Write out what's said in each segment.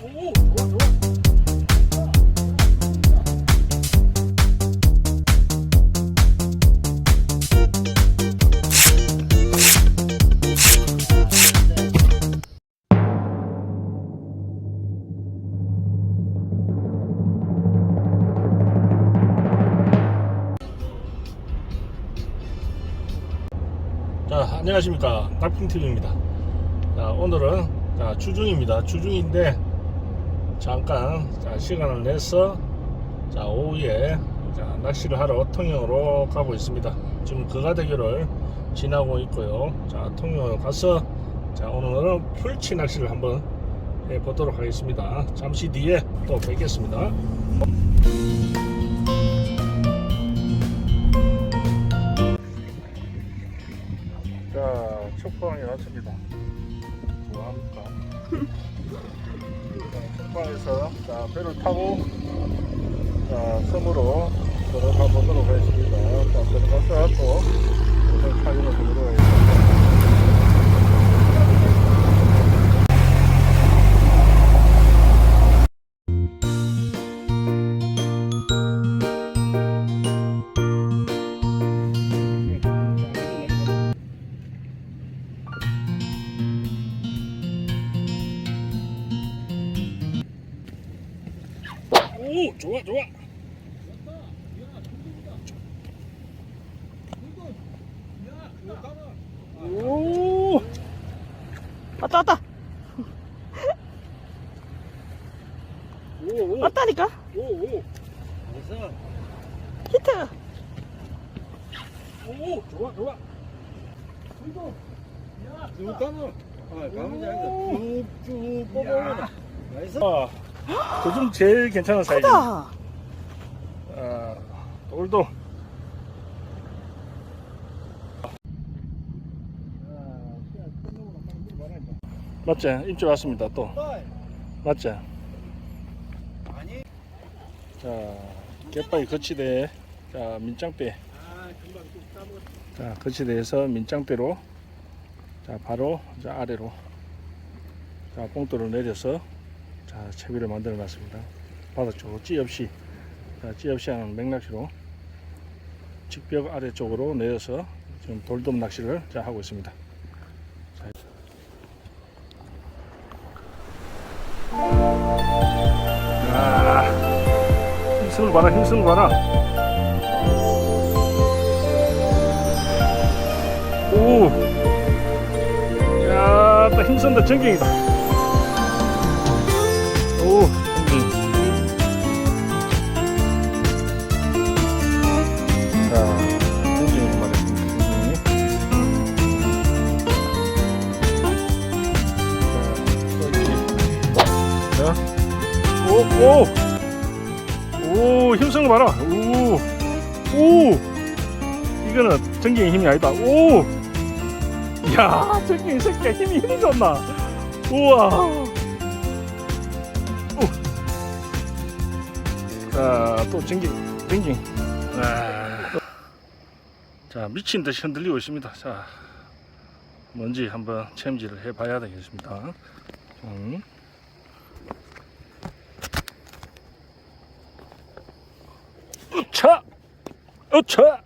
자, 안녕하십니까. 달풍TV입니다. 자, 오늘은 자, 주중입니다. 주중인데, 잠깐 자, 시간을 내서 자, 오후에 자, 낚시를 하러 통영으로 가고 있습니다. 지금 그가대교를 지나고 있고요. 자, 통영으로 가서 자, 오늘은 풀치 낚시를 한번 해 보도록 하겠습니다. 잠시 뒤에 또 뵙겠습니다. 자, 첫방이 왔습니다. 뭐합니까? 첫방에서 자, 배를 타고 자, 섬으로 들어가 보도록 하겠습니다. 자, 들어가서 또 오늘 사진을 보도록 하겠습니다. 까 오, 오. 그래서 히트 오, 좋아, 좋아. 이거, 야, 쭉 가면, 아, 가면 아니라 쭉쭉 뽑아오면. 나이스. 아, 그중 제일 괜찮은 사이즈. 크다 아, 돌도. 맞지? 입질 왔습니다, 또. 맞지? 자, 갯바위 거치대, 자, 따먹었어. 자, 거치대에서 민짱배로, 자, 바로, 자, 아래로, 자, 봉돌을 내려서, 자, 채비를 만들어 놨습니다. 바닥 쪽으로 찌 없이, 자, 찌 없이 하는 맥낚시로, 직벽 아래쪽으로 내려서, 지금 돌돔 낚시를 자, 하고 있습니다. 쓰는 거 봐라, 힘쓰는 거 봐라. 오! 야, 또 힘쓴다, 전갱이다. 오, 전갱이. 자, 전갱이 쓰는 거 봐라. 오! 오! 이거는 전갱이 힘이 아니다. 오! 야, 전갱이 새끼야 힘이 힘이 좋나? 우와! 오! 자, 또 전갱이, 전갱이. 아. 자, 미친 듯이 흔들리고 있습니다. 자, 뭔지 한번 챔질을 해봐야 되겠습니다. 음. 으차! 으차!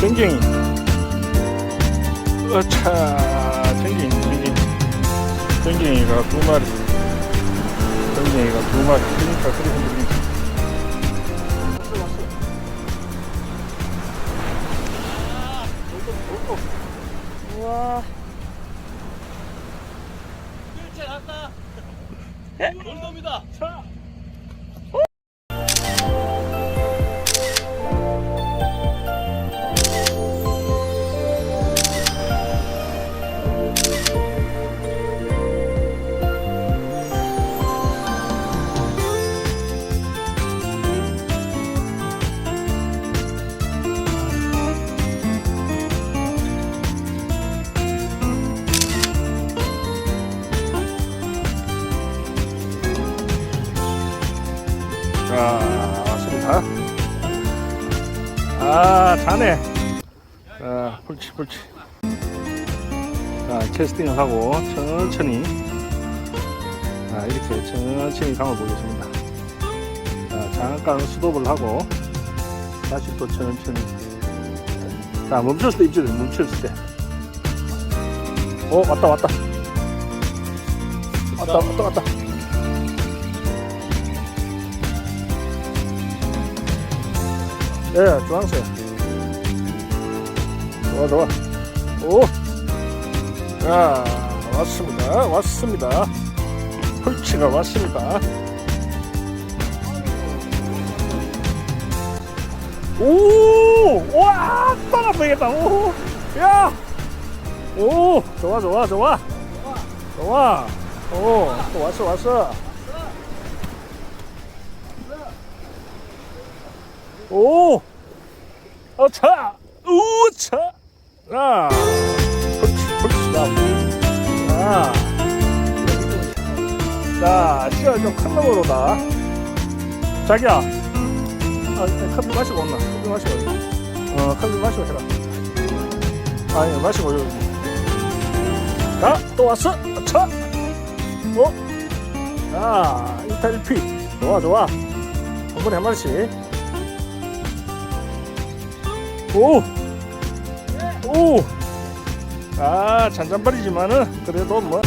전갱이. 으차! 전갱이, 전갱이. 전갱이가 두 마리. 전갱이가 두 마리. 그러니까 그리 흔들린다. 우와 일체 났다. 돌돔이다. 훌치. 자, 캐스팅을 하고 천천히. 자, 이렇게 천천히 감아 보겠습니다. 자, 잠깐 스톱을 하고 다시 또 천천히. 자, 멈췄을 때 입질을 멈췄을 때. 오, 왔다, 왔다. 왔다, 왔다, 왔다. 예, 주황색. 좋아, 좋아. 오! 자, 왔습니다. 왔습니다. 홀치가 왔습니다. 오! 와! 빵 아프겠다. 오! 야! 오! 좋아, 좋아, 좋아. 좋아. 오, 또 왔어, 왔어. 오! 어차! 우차! 아! 푸치, 자. 자, 씨가 좀큰 놈으로 다. 자기야. 아, 커피 마시고 온나? 커피 마시고. 어, 커피 마시고 해라. 아니, 마시고 여기. 자, 또 왔어. 차. 어? 자, 이탈 피. 좋아, 좋아. 한 번에 한 마리씩. 오! 오! 아, 잔잔바리지만은 그래도 뭐.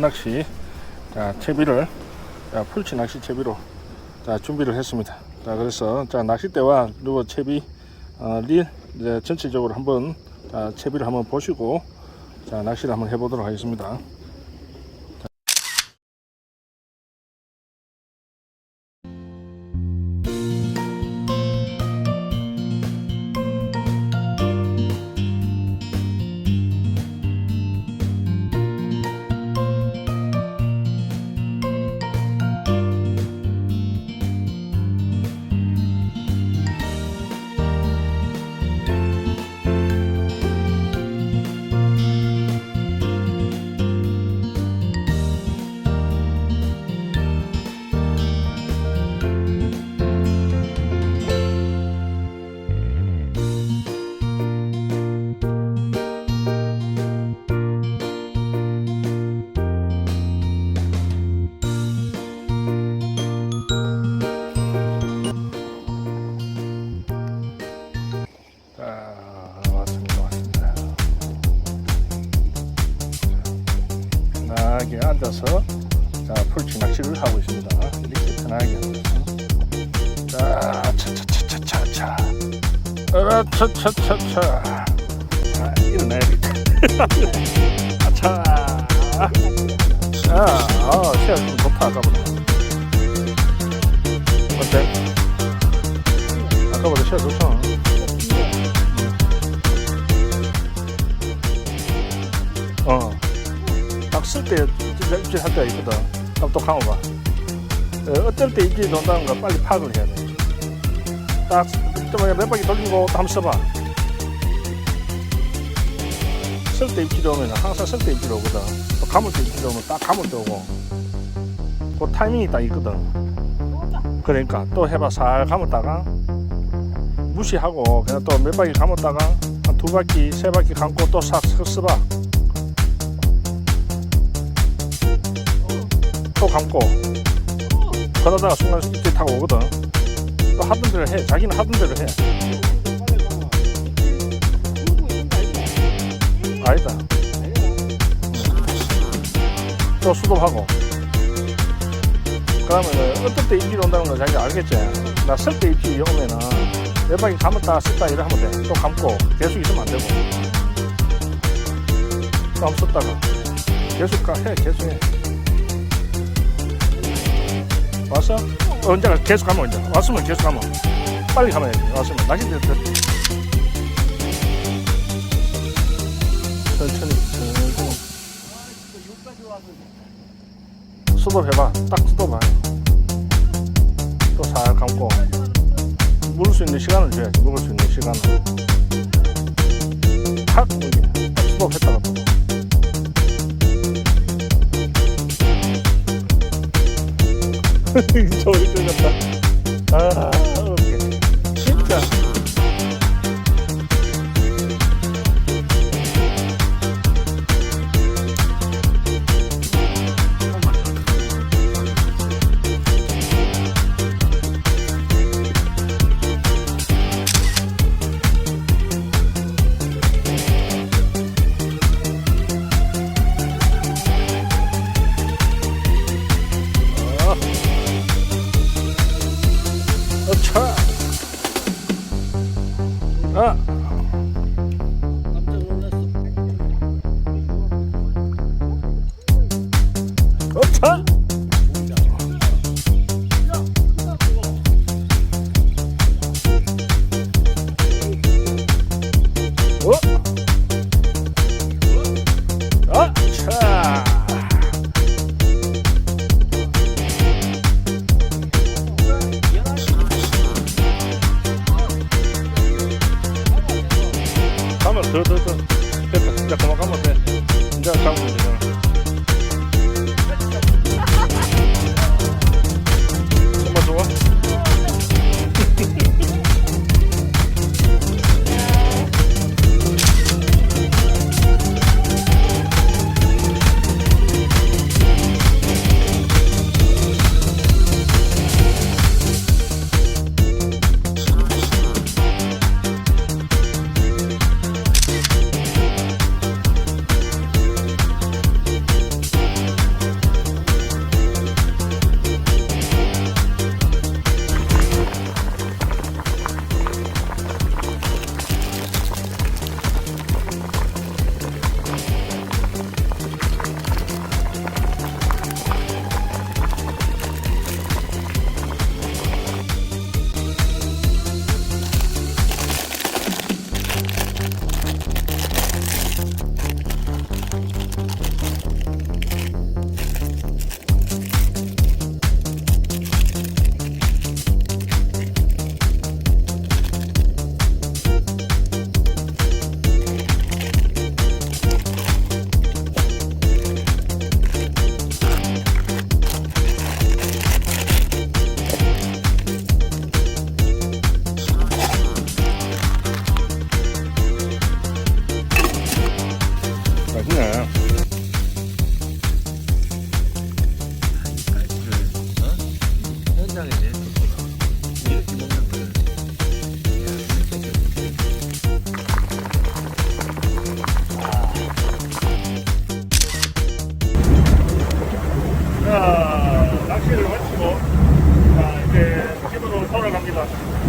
자, 밤낚시 자, 채비를 자, 풀치 낚시 채비로 자, 준비를 했습니다. 자, 그래서 자, 낚싯대와 그리고 채비 어, 릴 이제 전체적으로 한번 자, 채비를 한번 보시고 자, 낚시를 한번 해보도록 하겠습니다. 앉아서 자, 풀치 낚시를 하고 있습니다. 이렇게 편하게 앉아서. 자, 차차차차차차. 아, 차차차차. 아, 일어나야 돼. 아차. 자, 아, 시야 좀 좋다, 아까보다. 어때? 아까보다 시야 좋죠? 어. 딱 쓸 때 입질 할 때가 있거든. 똑똑한 거 봐. 어, 어떨 때 입질이 돈다는 거 빨리 파악을 해야 돼. 딱, 좀 몇 바퀴 돌리고 또 한번 써봐. 쓸 때 입질이 오면 항상 쓸 때 입질이 오거든. 또 감을 때 입질이 오면 딱 감을 때 오고. 그 타이밍이 딱 있거든. 그러니까 또 해봐. 살 감았다가 무시하고 그냥 또 몇 바퀴 감았다가 한 두 바퀴, 세 바퀴 감고 또싹 써봐. 감고 그러다가 순간 입질 타고 오거든. 또 하던 대로 해. 자기는 하던 대로 해. 아니다. 또 수동하고. 그러면 어떨 때 입질이 온다는 걸 자기가 알겠지? 나 쓸 때 입질이 오면은 내 방이 감았다 썼다 이래 하면 돼또 감고. 계속 있으면 안 되고. 땀 썼다가 계속 가, 해, 계속 해. 왔어? 어, 언제 가? 계속 가면 언제? 왔으면 계속 가면. 빨리 가면 돼. 왔으면. 낚싯대 들 천천히, 천천히. 수도해봐. 딱 수도봐. 또살 감고. 물을 수 있는 시간을 줘야지. 먹을 수 있는 시간을. 탁! 딱 수도했다가 또. 저리 뜯었다. 아, 집으로